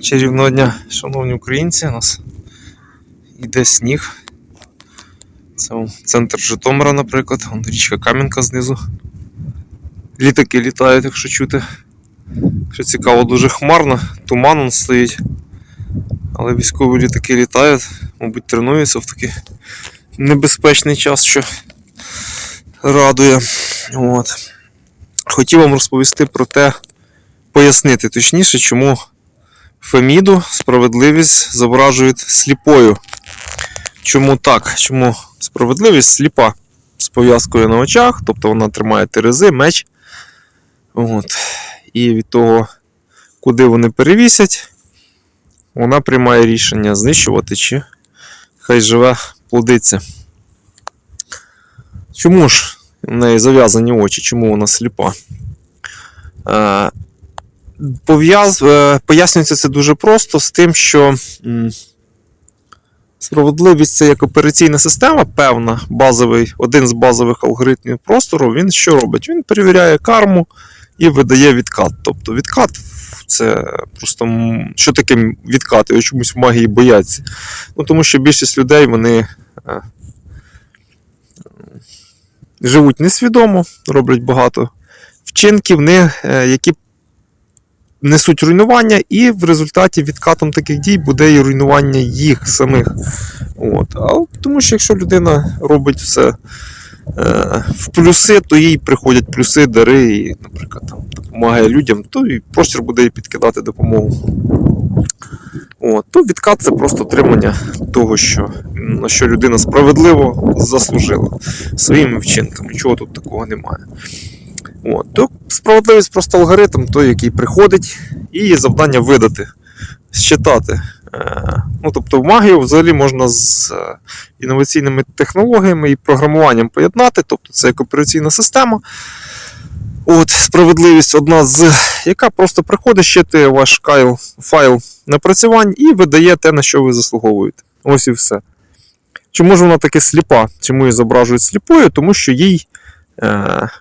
Чарівного дня, шановні українці, у нас йде сніг. Це центр Житомира, наприклад, вон річка Кам'янка знизу. Літаки літають, якщо чути. Що цікаво, дуже хмарно, туман он стоїть. Але військові літаки літають, мабуть, тренуються в такий небезпечний час, що радує. От. Хотів вам розповісти про те, пояснити точніше, чому Феміду справедливість зображують сліпою. Чому так? Чому справедливість сліпа з пов'язкою на очах, тобто вона тримає терези, меч. От. І від того, куди вони перевісять, вона приймає рішення знищувати чи хай живе плодиться. Чому ж в неї зав'язані очі? Чому вона сліпа? Е, Пояснюється це дуже просто з тим, що справедливість це як операційна система, певна, базовий, один з базових алгоритмів простору. Він що робить? Він перевіряє карму і видає відкат. Тобто відкат це просто що таке відкат? Його чомусь в магії бояться. Ну, тому що більшість людей вони е, живуть несвідомо, роблять багато вчинків, е, які несуть руйнування, і в результаті відкатом таких дій буде і руйнування їх самих. От. А тому що якщо людина робить все е, в плюси, то їй приходять плюси, дари, і, наприклад, там, допомагає людям, то і простір буде їй підкидати допомогу. От. То відкат це просто отримання того, що, на що людина справедливо заслужила своїми вчинками. Нічого тут такого немає. От. То справедливість просто алгоритм, той, який приходить, і є завдання видати, считати. Е, Ну, тобто магію взагалі можна з е, інноваційними технологіями і програмуванням поєднати, тобто це як операційна система. От, справедливість одна з, яка просто приходить, щитує ваш кайл, файл напрацювань і видає те, на що ви заслуговуєте. Ось і все. Чому ж вона таки сліпа? Чому її зображують сліпою? Тому що їй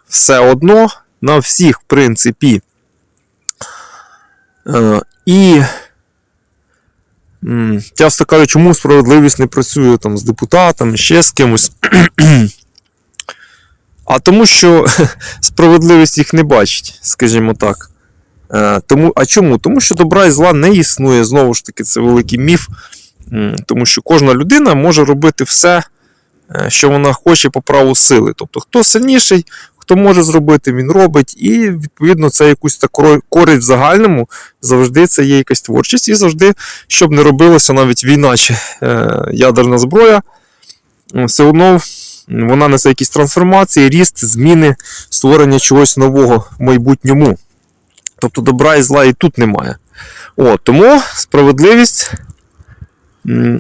все одно на всіх, в принципі. Е, і часто кажуть, чому справедливість не працює там, з депутатами, ще з кимось. А тому, що справедливість їх не бачить, скажімо так. Е, тому, а чому? Тому що добра і зла не існує. Знову ж таки, це великий міф. Тому що кожна людина може робити все, е, що вона хоче по праву сили. Тобто, хто сильніший, хто може зробити, він робить. І відповідно це якусь таку користь в загальному завжди це є якась творчість, і завжди, щоб не робилося навіть війна чи е, ядерна зброя, е, все одно вона несе якісь трансформації, ріст, зміни, створення чогось нового в майбутньому. Тобто добра і зла і тут немає. О, тому справедливість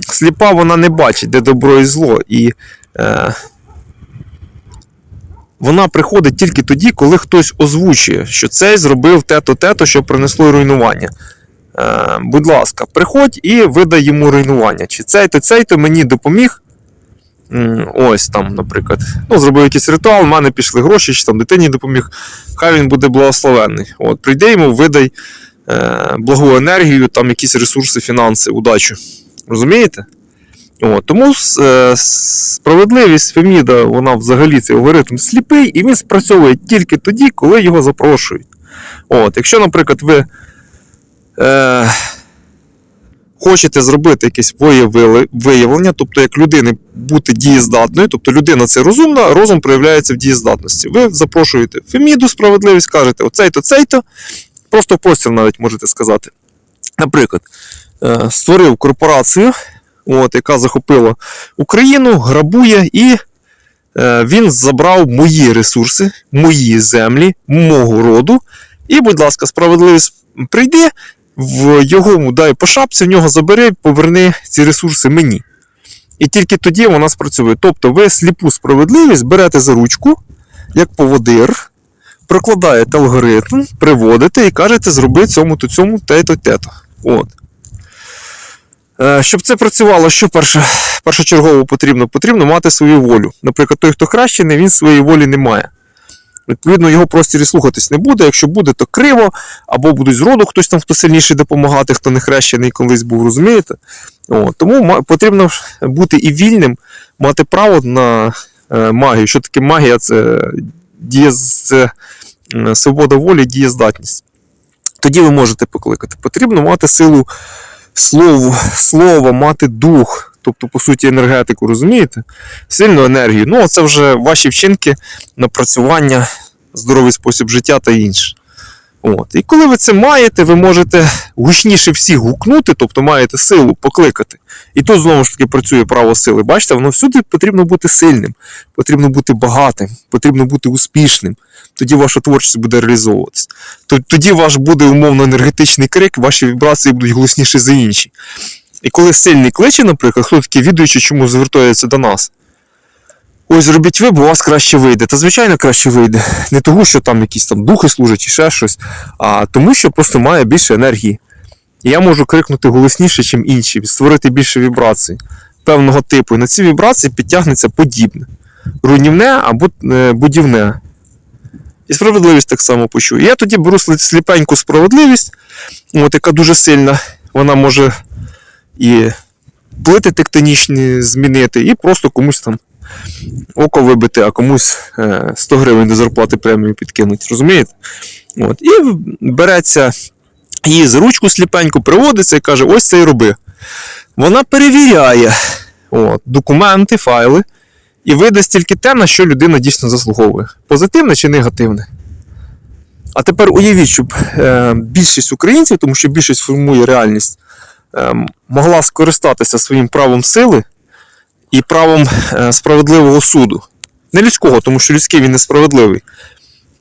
сліпа вона не бачить, де добро і зло. І е, вона приходить тільки тоді, коли хтось озвучує, що цей зробив те-то, те-то, що принесло руйнування. Е, будь ласка, приходь і видай йому руйнування. Чи цей-то, цей-то мені допоміг. Ось там, наприклад, ну, зробив якийсь ритуал, в мене пішли гроші, чи там дитині допоміг, хай він буде благословенний. От, прийди йому, видай е, благу енергію, там якісь ресурси, фінанси, удачу. Розумієте? От, тому е, справедливість Феміда, вона взагалі цей алгоритм сліпий, і він спрацьовує тільки тоді, коли його запрошують. От, якщо, наприклад, ви. Е, хочете зробити якесь виявлення, тобто як людини бути дієздатною, тобто людина це розумна, розум проявляється в дієздатності. Ви запрошуєте Феміду справедливість, кажете оцей-то, цей-то, просто в простір навіть можете сказати. Наприклад, е, створив корпорацію, от, яка захопила Україну, грабує, і е, він забрав мої ресурси, мої землі, мого роду. І, будь ласка, справедливість прийди, в його дай по шапці, в нього забери, поверни ці ресурси мені. І тільки тоді вона спрацює. Тобто ви сліпу справедливість берете за ручку, як поводир, прокладаєте алгоритм, приводите і кажете, зроби цьому то цьому те-то, те-то. От. Е, Щоб це працювало, що перше, першочергово потрібно? Потрібно мати свою волю. Наприклад, той, хто хрещений, він своєї волі не має. Відповідно, його простір і слухатись не буде. Якщо буде, то криво, або будуть з роду хтось там, хто сильніший допомагати, хто не хрещений колись був, розумієте? О, тому потрібно бути і вільним, мати право на е, магію. Що таке магія? Це, діє, це свобода волі, дієздатність. Тоді ви можете покликати. Потрібно мати силу слову, слова, мати дух, тобто, по суті, енергетику, розумієте? Сильну енергію. Ну, це вже ваші вчинки, напрацювання, здоровий спосіб життя та інше. От. І коли ви це маєте, ви можете гучніше всіх гукнути, тобто маєте силу покликати. І тут знову ж таки працює право сили. Бачите, воно всюди потрібно бути сильним, потрібно бути багатим, потрібно бути успішним. Тоді ваша творчість буде реалізовуватися. Тоді ваш буде умовно енергетичний крик, ваші вібрації будуть голосніші за інші. І коли сильний кличе, наприклад, хто такий відуючий, чому звертається до нас? Ось зробіть ви, бо у вас краще вийде. Та звичайно краще вийде. Не тому, що там якісь там духи служать чи ще щось, а тому, що просто має більше енергії. І я можу крикнути голосніше, ніж інші, створити більше вібрацій певного типу. І на ці вібрації підтягнеться подібне. Руйнівне або е, будівне. І справедливість так само почую. Я тоді беру сліпеньку справедливість, от, яка дуже сильна, вона може і плити тектонічні змінити, і просто комусь там око вибити, а комусь е, 100 гривень до зарплати премію підкинуть. Розумієте? От. І береться її за ручку сліпенько, приводиться і каже: ось це і роби. Вона перевіряє от, документи, файли і видасть тільки те, на що людина дійсно заслуговує: позитивне чи негативне. А тепер уявіть, щоб е, більшість українців, тому що більшість формує реальність, е, могла скористатися своїм правом сили і правом е, справедливого суду. Не людського, тому що людський він несправедливий.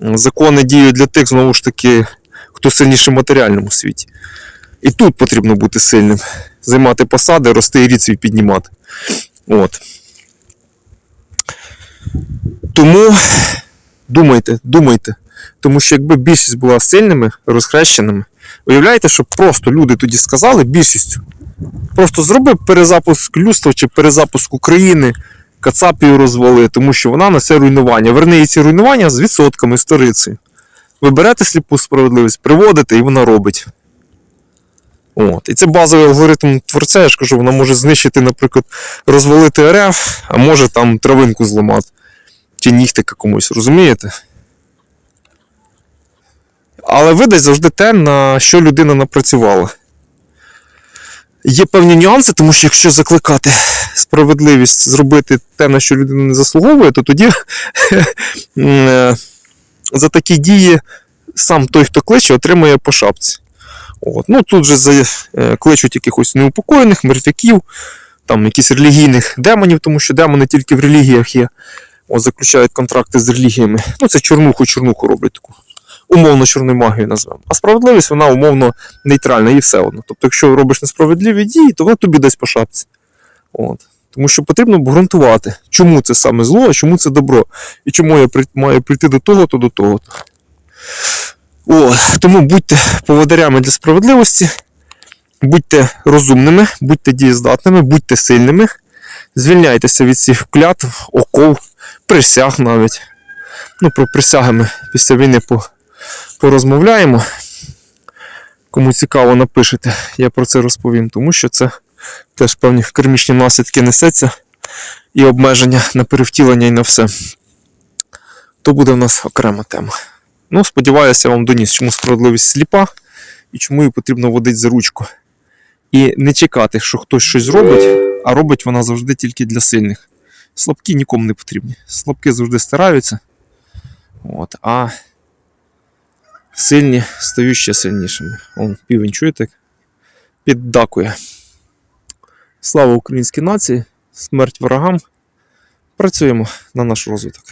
Закони діють для тих, знову ж таки, хто сильніший в матеріальному світі. І тут потрібно бути сильним, займати посади, рости і рід свій піднімати. От. Тому думайте, думайте. Тому що якби більшість була сильними, розхрещеними, уявляєте, що просто люди тоді сказали більшістю. Просто зроби перезапуск людства чи перезапуск України, Кацапію розвали, тому що вона несе руйнування. Верни ці руйнування з відсотками, з сторицею. Ви берете сліпу справедливість, приводите, і вона робить. От. І це базовий алгоритм творця, я ж кажу, вона може знищити, наприклад, розвалити РФ, а може там травинку зламати. Чи нігтика комусь, розумієте? Але видасть завжди те, на що людина напрацювала. Є певні нюанси, тому що якщо закликати справедливість зробити те, на що людина не заслуговує, то тоді е, за такі дії сам той, хто кличе, отримує по шапці. От. Ну, тут же е, кличуть якихось неупокоєних, мертвяків, там якісь релігійних демонів, тому що демони тільки в релігіях є. От, заключають контракти з релігіями. Ну, це чорнуху-чорнуху роблять таку. Умовно чорну магію назвемо. А справедливість вона умовно нейтральна і все одно. Тобто, якщо робиш несправедливі дії, то вона тобі дасть по шапці. От. Тому що потрібно обґрунтувати, чому це саме зло, а чому це добро. І чому я маю прийти до того, то до того. О, тому будьте поводарями для справедливості, будьте розумними, будьте дієздатними, будьте сильними, звільняйтеся від всіх клятв, оков, присяг навіть. Ну, про присяги ми після війни порозмовляємо. Кому цікаво, напишете, я про це розповім, тому що це теж певні кермічні наслідки несеться і обмеження на перевтілення і на все. То буде в нас окрема тема. Ну, сподіваюся, я вам доніс, чому справедливість сліпа і чому її потрібно водити за ручку. І не чекати, що хтось щось зробить, а робить вона завжди тільки для сильних. Слабкі нікому не потрібні. Слабкі завжди стараються. От, а сильні стають ще сильнішими. Он півень, чуєте? Піддакує. Слава українській нації, смерть ворогам. Працюємо на наш розвиток.